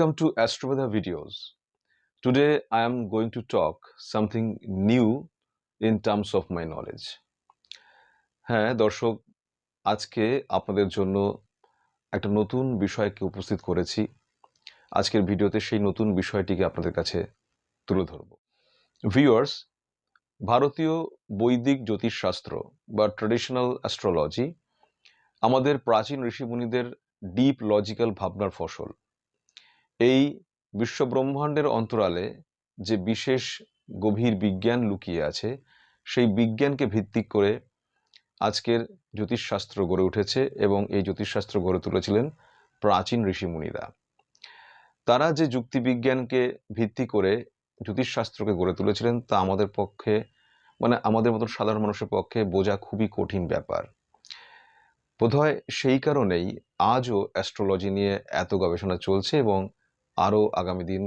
Welcome to Astroveda videos. Today, I am going to talk something new in terms of my knowledge. হ্যাঁ দর্শক, আজকে আপনাদের জন্য একটা নতুন বিষয়কে উপস্থিত করেছি আজকের ভিডিওতে সেই নতুন বিষয়টিকে আপনাদের কাছে তুলে ধরব ভিউয়ার্স ভারতীয় বৈদিক জ্যোতিষশাস্ত্র বা ট্রেডিশনাল অ্যাস্ট্রোলজি আমাদের প্রাচীন ঋষিমুনিদের ডিপ লজিক্যাল ভাবনার ফসল এই বিশ্বব্রহ্মাণ্ডের অন্তরালে যে বিশেষ গভীর বিজ্ঞান লুকিয়ে আছে, সেই বিজ্ঞানকে ভিত্তিক করে আজকের জ্যোতিষশাস্ত্র গড়ে উঠেছে এবং এই জ্যোতিষশাস্ত্র গড়ে তুলেছিলেন প্রাচীন ঋষিমুনিরা। তারা যে যুক্তিবিজ্ঞানকে ভিত্তি করে জ্যোতিষশাস্ত্রকে গড়ে তুলেছিলেন তা আমাদের পক্ষে মানে আমাদের মতন সাধারণ মানুষের পক্ষে বোঝা খুবই কঠিন ব্যাপার। বোধহয় সেই কারণেই আজও অ্যাস্ট্রোলজি নিয়ে এত গবেষণা চলছে এবং আরও আগামী দিন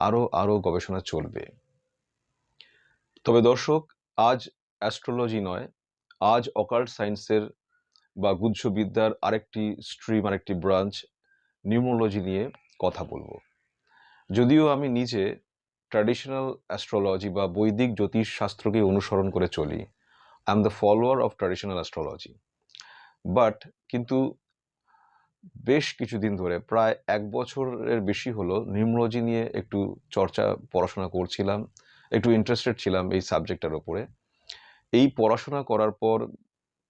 আরও আরও গবেষণা চলবে। তবে দর্শক, আজ অ্যাস্ট্রোলজি নয়, আজ অকাল্ট সায়েন্সের বা গুহ্যবিদ্যার আরেকটি স্ট্রিম আরেকটি ব্রাঞ্চ নিউমোলজি নিয়ে কথা বলব। যদিও আমি নিজে ট্র্যাডিশনাল অ্যাস্ট্রোলজি বা বৈদিক জ্যোতিষ শাস্ত্রকে অনুসরণ করে চলি I am the follower of traditional astrology but কিন্তু বেশ কিছুদিন ধরে, প্রায় এক বছরের বেশি হলো নিউমোলজি নিয়ে একটু চর্চা, পড়াশোনা করছিলাম, একটু ইন্টারেস্টেড ছিলাম এই সাবজেক্টটার ওপরে। এই পড়াশোনা করার পর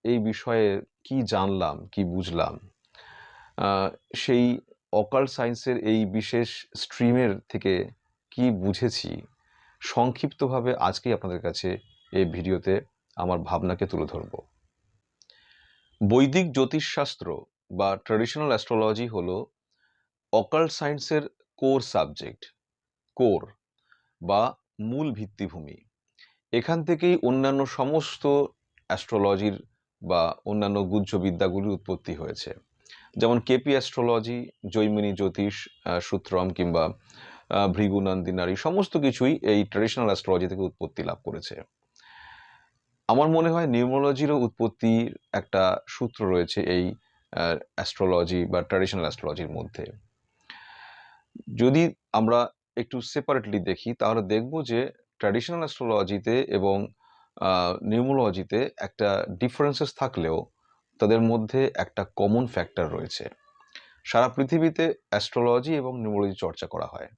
এই বিষয়ে কি জানলাম, কি বুঝলাম? সেই অকাল সায়েন্সের এই বিশেষ স্ট্রিমের থেকে কি বুঝেছি, সংক্ষিপ্তভাবে আজকেই আপনাদের কাছে এই ভিডিওতে আমার ভাবনাকে তুলে ধরব। বৈদিক জ্যোতিষশাস্ত্র বা ট্রেডিশনাল অ্যাস্ট্রোলজি হলো অকাল্ট সায়েন্সের কোর সাবজেক্ট কোর বা মূল ভিত্তিভূমি। এখান থেকেই অন্যান্য সমস্ত অ্যাস্ট্রোলজির বা অন্যান্য গুহ্য বিদ্যাগুলির উৎপত্তি হয়েছে। যেমন কেপি অ্যাস্ট্রোলজি জৈমিনী জ্যোতিষ সূত্রম কিংবা ভৃগুনন্দিনারী সমস্ত কিছুই এই ট্রেডিশনাল অ্যাস্ট্রোলজি থেকে উৎপত্তি লাভ করেছে। আমার মনে হয় নিউমোলজিরও উৎপত্তির একটা সূত্র রয়েছে এই অ্যাস্ট্রোলজি বা ট্র্যাডিশনাল অ্যাস্ট্রোলজির মধ্যে। যদি আমরা একটু সেপারেটলি দেখি, তাহলে দেখব যে ট্র্যাডিশনাল অ্যাস্ট্রোলজিতে এবং নিউমোলজিতে একটা ডিফারেন্সেস থাকলেও তাদের মধ্যে একটা কমন ফ্যাক্টর রয়েছে। সারা পৃথিবীতে অ্যাস্ট্রোলজি এবং নিউমোলজি চর্চা করা হয়।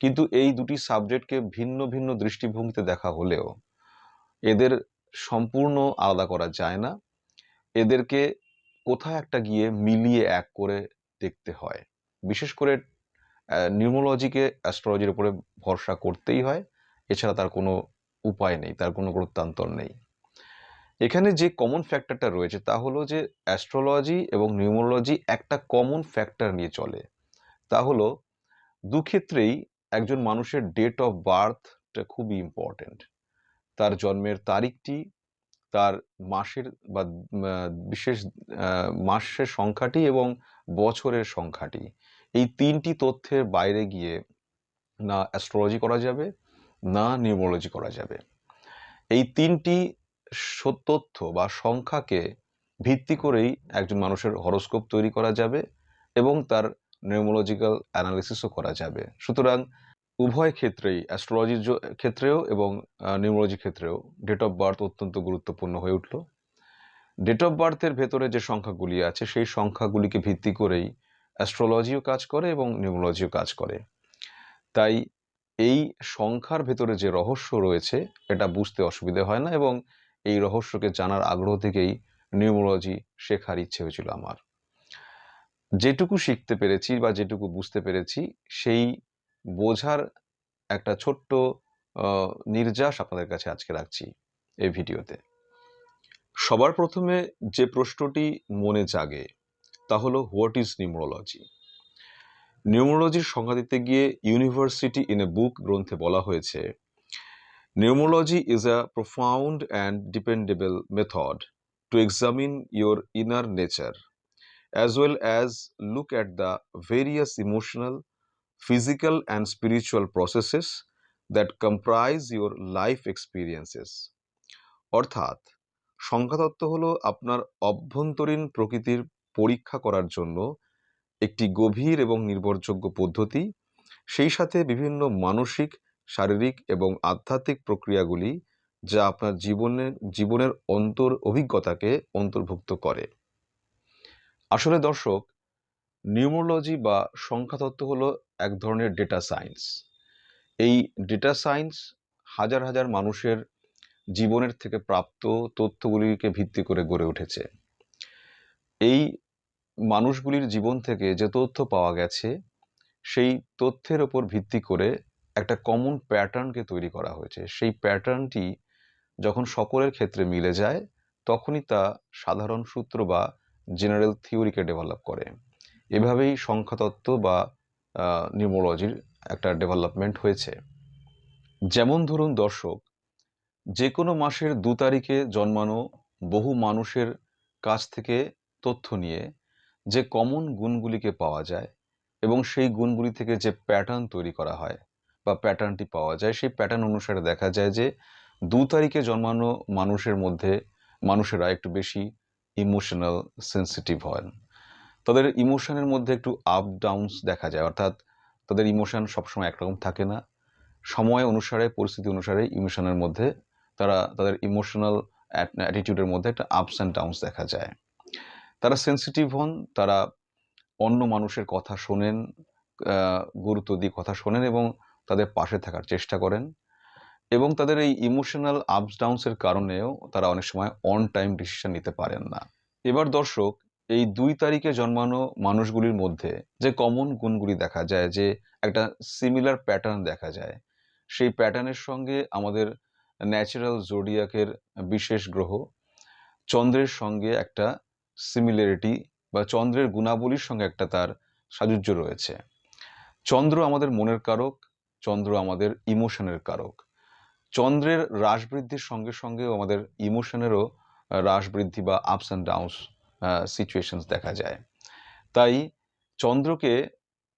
কিন্তু এই দুটি সাবজেক্টকে ভিন্ন ভিন্ন দৃষ্টিভঙ্গিতে দেখা হলেও এদের সম্পূর্ণ আলাদা করা যায় না। এদেরকে কোথায় একটা গিয়ে মিলিয়ে এক করে দেখতে হয়। বিশেষ করে নিউমোলজিকে অ্যাস্ট্রোলজির উপরে ভরসা করতেই হয়। এছাড়া তার কোনো উপায় নেই, তার কোনো প্রত্যান্তর নেই। এখানে যে কমন ফ্যাক্টরটা রয়েছে তা হলো যে, অ্যাস্ট্রোলজি এবং নিউমোলজি একটা কমন ফ্যাক্টর নিয়ে চলে। তা হলো, দুক্ষেত্রেই একজন মানুষের ডেট অফ বার্থটা খুবই ইম্পর্টেন্ট তার জন্মের তারিখটি তার মাসের বা বিশেষ মাসের সংখ্যাটি এবং বছরের সংখ্যাটি। এই তিনটি তথ্যের বাইরে গিয়ে না অ্যাস্ট্রোলজি করা যাবে, না নিউমোলজি করা যাবে। এই তিনটি তথ্য বা সংখ্যাকে ভিত্তি করেই একজন মানুষের হরস্কোপ তৈরি করা যাবে এবং তার নিউমোলজিক্যাল অ্যানালিসিসও করা যাবে। সুতরাং উভয় ক্ষেত্রেই অ্যাস্ট্রোলজির ক্ষেত্রেও এবং নিউমোলজি ক্ষেত্রেও ডেট অফ বার্থ অত্যন্ত গুরুত্বপূর্ণ হয়ে উঠল। ডেট অফ বার্থের ভেতরে যে সংখ্যাগুলি আছে, সেই সংখ্যাগুলিকে ভিত্তি করেই অ্যাস্ট্রোলজিও কাজ করে এবং নিউমোলজিও কাজ করে। তাই এই সংখ্যার ভেতরে যে রহস্য রয়েছে, এটা বুঝতে অসুবিধে হয় না এবং এই রহস্যকে জানার আগ্রহ থেকেই নিউমোলজি শেখার ইচ্ছে হয়েছিল আমার। যেটুকু শিখতে পেরেছি বা যেটুকু বুঝতে পেরেছি, সেই বোঝার একটা ছোট্ট নির্যাস আপনাদের কাছে আজকে রাখছি এই ভিডিওতে। সবার প্রথমে যে প্রশ্নটি মনে জাগে তা হলো হোয়াট ইজ নিউমোলজি নিউমোলজির সংজ্ঞা দিতে গিয়ে ইউনিভার্সিটি ইন এ বুক গ্রন্থে বলা হয়েছে numerology is a profound and dependable method to examine your inner nature as well as look at the various emotional, physical, and spiritual processes that comprise your life experiences. অর্থাৎ সংখ্যাতত্ত্ব হলো আপনার অভ্যন্তরীণ প্রকৃতির পরীক্ষা করার জন্য একটি গভীর এবং নির্ভরযোগ্য পদ্ধতি সেই সাথে বিভিন্ন মানসিক শারীরিক এবং আধ্যাত্মিক প্রক্রিয়াগুলি যা আপনার জীবনের জীবনের অন্তর অভিজ্ঞতাকে অন্তর্ভুক্ত করে আসলে দর্শক নিউমোলজি বা সংখ্যাতত্ত্ব হলো এক ধরনের ডেটা সায়েন্স এই ডেটা সায়েন্স হাজার হাজার মানুষের জীবনের থেকে প্রাপ্ত তথ্যগুলিকে ভিত্তি করে গড়ে উঠেছে। এই মানুষগুলির জীবন থেকে যে তথ্য পাওয়া গেছে, সেই তথ্যের ওপর ভিত্তি করে একটা কমন প্যাটার্নকে তৈরি করা হয়েছে। সেই প্যাটার্নটি যখন সকলের ক্ষেত্রে মিলে যায়, তখনই তা সাধারণ সূত্র বা জেনারেল থিওরিকে ডেভেলপ করে। এভাবেই সংখ্যাতত্ত্ব বা নিউমোলজির একটা ডেভেলপমেন্ট হয়েছে। যেমন ধরুন দর্শক যে কোনো মাসের দু তারিখে জন্মানো বহু মানুষের কাছ থেকে তথ্য নিয়ে যে কমন গুণগুলিকে পাওয়া যায় এবং সেই গুণগুলি থেকে যে প্যাটার্ন তৈরি করা হয় বা প্যাটার্নটি পাওয়া যায়, সেই প্যাটার্ন অনুসারে দেখা যায় যে দু তারিখে জন্মানো মানুষের মধ্যে মানুষেরা একটু বেশি ইমোশনাল সেন্সিটিভ হন। তাদের ইমোশনের মধ্যে একটু আপ ডাউনস দেখা যায়। অর্থাৎ তাদের ইমোশন সবসময় একরকম থাকে না। সময় অনুসারে, পরিস্থিতি অনুসারে ইমোশনের মধ্যে তারা, তাদের ইমোশনাল অ্যাটিটিউডের মধ্যে একটা আপস অ্যান্ড ডাউনস দেখা যায়। তারা সেন্সিটিভ হন, তারা অন্য মানুষের কথা শোনেন গুরুত্ব দিয়ে কথা শোনেন এবং তাদের পাশে থাকার চেষ্টা করেন এবং তাদের এই ইমোশনাল আপস ডাউনসের কারণেও তারা অনেক সময় অন টাইম ডিসিশন নিতে পারেন না। এবার দর্শক এই দুই তারিখে জন্মানো মানুষগুলির মধ্যে যে কমন গুণগুলি দেখা যায়, যে একটা সিমিলার প্যাটার্ন দেখা যায়, সেই প্যাটার্নের সঙ্গে আমাদের ন্যাচারাল জোডিয়াকের বিশেষ গ্রহ, চন্দ্রের সঙ্গে একটা সিমিলারিটি বা চন্দ্রের গুণাবলীর সঙ্গে একটা তার সাযুজ্য রয়েছে। চন্দ্র আমাদের মনের কারক, চন্দ্র আমাদের ইমোশনের কারক। চন্দ্রের হ্রাস বৃদ্ধির সঙ্গে সঙ্গেও আমাদের ইমোশনেরও হ্রাস বৃদ্ধি বা আপস অ্যান্ড ডাউনস সিচুয়েশনস দেখা যায়। তাই চন্দ্রকে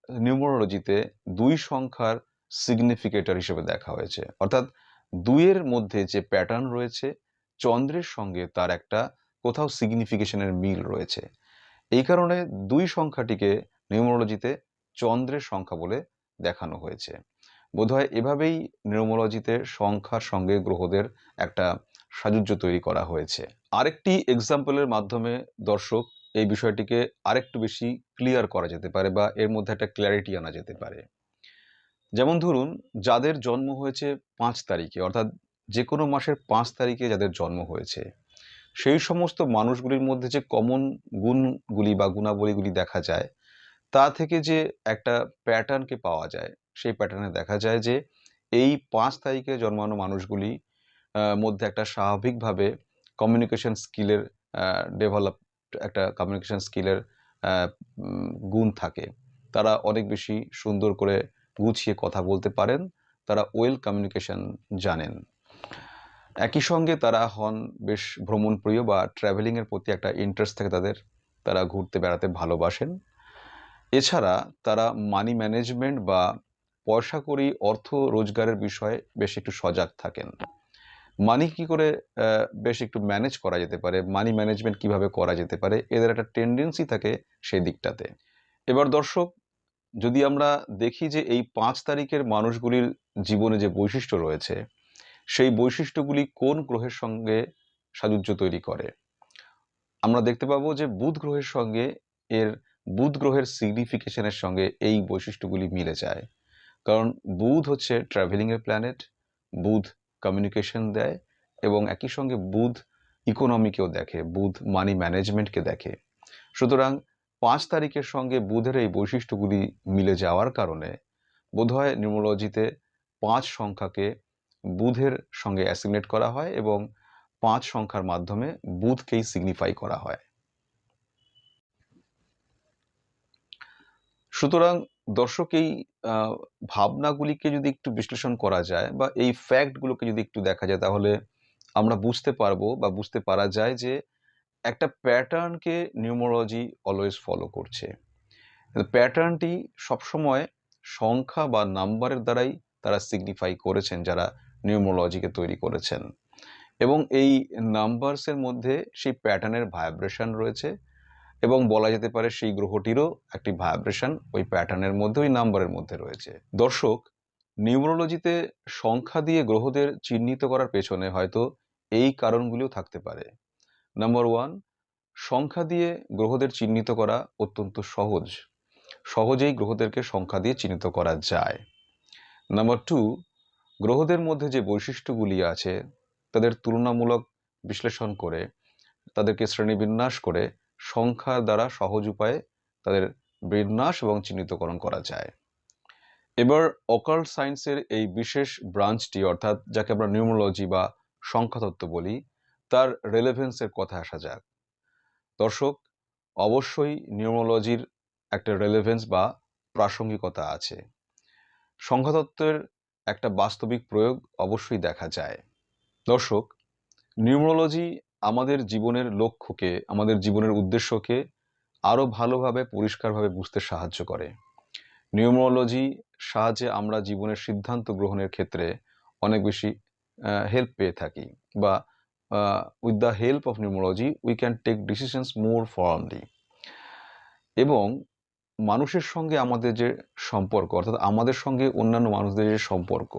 নিউমোরোলজিতে দুই সংখ্যার সিগনিফিকেটর হিসেবে দেখা হয়েছে। অর্থাৎ দুইয়ের মধ্যে যে প্যাটার্ন রয়েছে, চন্দ্রের সঙ্গে তার একটা কোথাও সিগনিফিকেশনের মিল রয়েছে। এই কারণে দুই সংখ্যাটিকে নিউমোলজিতে চন্দ্রের সংখ্যা বলে দেখানো হয়েছে। বোধহয় এভাবেই নিউমোলজিতে সংখ্যার সঙ্গে গ্রহদের একটা সাজুজ্য তৈরি করা হয়েছে। আরেকটি এক্সাম্পলের মাধ্যমে দর্শক, এই বিষয়টিকে আরেকটু বেশি ক্লিয়ার করা যেতে পারে বা এর মধ্যে একটা ক্ল্যারিটি আনা যেতে পারে। যেমন ধরুন, যাদের জন্ম হয়েছে পাঁচ তারিখে, অর্থাৎ যে কোনো মাসের পাঁচ তারিখে যাদের জন্ম হয়েছে, সেই সমস্ত মানুষগুলির মধ্যে যে কমন গুণগুলি বা গুণাবলীগুলি দেখা যায়, তা থেকে যে একটা প্যাটার্নকে পাওয়া যায়, সেই প্যাটার্নে দেখা যায় যে এই পাঁচ তারিখে জন্মানো মানুষগুলি মধ্যে একটা স্বাভাবিকভাবে কমিউনিকেশন স্কিলের ডেভেলপ একটা কমিউনিকেশন স্কিলের গুণ থাকে। তারা অনেক বেশি সুন্দর করে গুছিয়ে কথা বলতে পারেন, তারা ওয়েল কমিউনিকেশন জানেন। একই সঙ্গে তারা হন বেশ ভ্রমণপ্রিয় বা ট্রাভেলিংয়ের প্রতি একটা ইন্টারেস্ট থাকে তাদের, তারা ঘুরতে বেড়াতে ভালোবাসেন। এছাড়া তারা মানি ম্যানেজমেন্ট বা পয়সা করি অর্থ রোজগারের বিষয়ে বেশ একটু সজাগ থাকেন। মানি কি করে বেশ একটু ম্যানেজ করা যেতে পারে? মানি ম্যানেজমেন্ট কীভাবে করা যেতে পারে? এদের একটা টেন্ডেন্সি থাকে সেই দিকটাতে। এবার দর্শক, যদি আমরা দেখি যে এই পাঁচ তারিখের মানুষগুলির জীবনে যে বৈশিষ্ট্য রয়েছে, সেই বৈশিষ্ট্যগুলি কোন গ্রহের সঙ্গে সাযুজ্য তৈরি করে? আমরা দেখতে পাবো যে বুধ গ্রহের সঙ্গে, এর বুধ গ্রহের সিগনিফিকেশনের সঙ্গে এই বৈশিষ্ট্যগুলি মিলে যায়। কারণ বুধ হচ্ছে ট্রাভেলিংয়ের প্ল্যানেট বুধ কমিউনিকেশন দেয় এবং একই সঙ্গে বুধ ইকোনমিকেও দেখে, বুধ মানি ম্যানেজমেন্টকে দেখে। সুতরাং পাঁচ তারিখের সঙ্গে বুধের এই বৈশিষ্ট্যগুলি মিলে যাওয়ার কারণে বোধহয় নিউমোলজিতে পাঁচ সংখ্যাকে বুধের সঙ্গে অ্যাসিগনেট করা হয় এবং পাঁচ সংখ্যার মাধ্যমে বুধকেই সিগনিফাই করা হয়। সুতরাং দর্শক এই ভাবনাগুলিকে যদি একটু বিশ্লেষণ করা যায় বা এই ফ্যাক্টগুলোকে যদি একটু দেখা যায়, তাহলে আমরা বুঝতে পারব বা বুঝতে পারা যায় যে একটা প্যাটার্নকে নিউমোলজি অলওয়েজ ফলো করছে। প্যাটার্নটি সবসময় সংখ্যা বা নাম্বারের দ্বারাই তারা সিগনিফাই করেছেন, যারা নিউমোলজিকে তৈরি করেছেন। এবং এই নাম্বারসের মধ্যে সেই প্যাটার্নের ভাইব্রেশন রয়েছে। এবং বলা যেতে পারে সেই গ্রহটিরও একটি ভাইব্রেশন ওই প্যাটার্নের মধ্যে, ওই নাম্বারের মধ্যে রয়েছে। দর্শক নিউমোরোলজিতে সংখ্যা দিয়ে গ্রহদের চিহ্নিত করার পেছনে হয়তো এই কারণগুলিও থাকতে পারে। নাম্বার ওয়ান সংখ্যা দিয়ে গ্রহদের চিহ্নিত করা অত্যন্ত সহজ। সহজেই গ্রহদেরকে সংখ্যা দিয়ে চিহ্নিত করা যায়। নাম্বার টু গ্রহদের মধ্যে যে বৈশিষ্ট্যগুলি আছে, তাদের তুলনামূলক বিশ্লেষণ করে, তাদেরকে শ্রেণীবিন্যাস করে সংখ্যার দ্বারা সহজ উপায়ে তাদের বিন্যাস এবং চিহ্নিতকরণ করা যায়। এবার অকাল্ট সায়েন্সের এই বিশেষ ব্রাঞ্চটি অর্থাৎ যাকে আমরা নিউমোলজি বা সংখ্যাতত্ত্ব বলি, তার রেলেভেন্সের কথা আসা যাক। দর্শক, অবশ্যই নিউমোলজির একটা রেলেভেন্স বা প্রাসঙ্গিকতা আছে। সংখ্যাতত্ত্বের একটা বাস্তবিক প্রয়োগ অবশ্যই দেখা যায়। দর্শক নিউমোলজি আমাদের জীবনের লক্ষ্যকে, আমাদের জীবনের উদ্দেশ্যকে আরও ভালোভাবে, পরিষ্কারভাবে বুঝতে সাহায্য করে। নিউমোলজি সাহায্যে আমরা জীবনের সিদ্ধান্ত গ্রহণের ক্ষেত্রে অনেক বেশি হেল্প পেয়ে থাকি বা with the help of numerology we can take decisions more formally এবং মানুষের সঙ্গে আমাদের যে সম্পর্ক, অর্থাৎ আমাদের সঙ্গে অন্যান্য মানুষদের যে সম্পর্ক,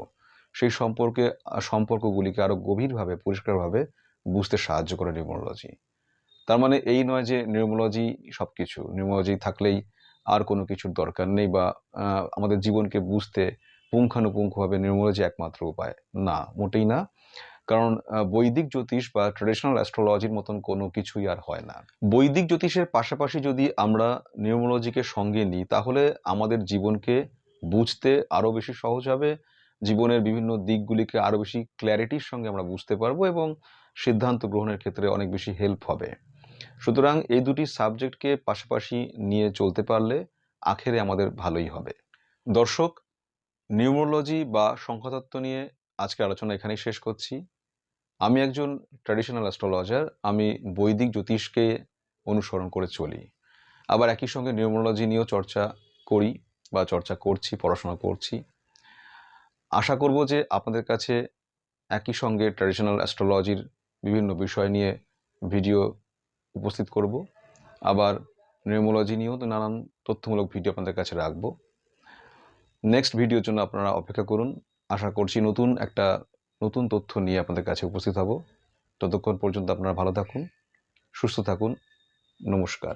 সেই সম্পর্কে সম্পর্কগুলিকে আরও গভীরভাবে, পরিষ্কারভাবে বুঝতে সাহায্য করে নিউমোলজি। তার মানে এই নয় যে নিউমোলজি সব কিছু নিউমোলজি থাকলেই আর কোনো কিছুর দরকার নেই বা আমাদের জীবনকে বুঝতে পুঙ্খানুপুঙ্খভাবে নিউমোলজি একমাত্র উপায়। না, মোটেই না। কারণ বৈদিক জ্যোতিষ বা ট্রেডিশনাল অ্যাস্ট্রোলজির মতন কোনো কিছুই আর হয় না। বৈদিক জ্যোতিষের পাশাপাশি যদি আমরা নিউমোলজিকে সঙ্গে নিই, তাহলে আমাদের জীবনকে বুঝতে আরও বেশি সহজ হবে। জীবনের বিভিন্ন দিকগুলিকে আরও বেশি ক্ল্যারিটির সঙ্গে আমরা বুঝতে পারব এবং সিদ্ধান্ত গ্রহণের ক্ষেত্রে অনেক বেশি হেল্প হবে। সুতরাং এই দুটি সাবজেক্টকে পাশাপাশি নিয়ে চলতে পারলে আখেরে আমাদের ভালোই হবে। দর্শক, নিউমোলজি বা সংখ্যাতত্ত্ব নিয়ে আজকে আলোচনা এখানেই শেষ করছি। আমি একজন ট্র্যাডিশনাল অ্যাস্ট্রোলজার আমি বৈদিক জ্যোতিষকে অনুসরণ করে চলি। আবার একই সঙ্গে নিউমোলজি নিয়েও চর্চা করি বা চর্চা করছি, পড়াশোনা করছি। আশা করব যে আপনাদের কাছে একই সঙ্গে ট্র্যাডিশনাল অ্যাস্ট্রোলজির বিভিন্ন বিষয় নিয়ে ভিডিও উপস্থিত করব। আবার নিউমোলজি নিয়েও তো নানান তথ্যমূলক ভিডিও আপনাদের কাছে রাখব। নেক্সট ভিডিওর জন্য আপনারা অপেক্ষা করুন। আশা করছি নতুন একটা নতুন তথ্য নিয়ে আপনাদের কাছে উপস্থিত হব। ততক্ষণ পর্যন্ত আপনারা ভালো থাকুন, সুস্থ থাকুন। নমস্কার।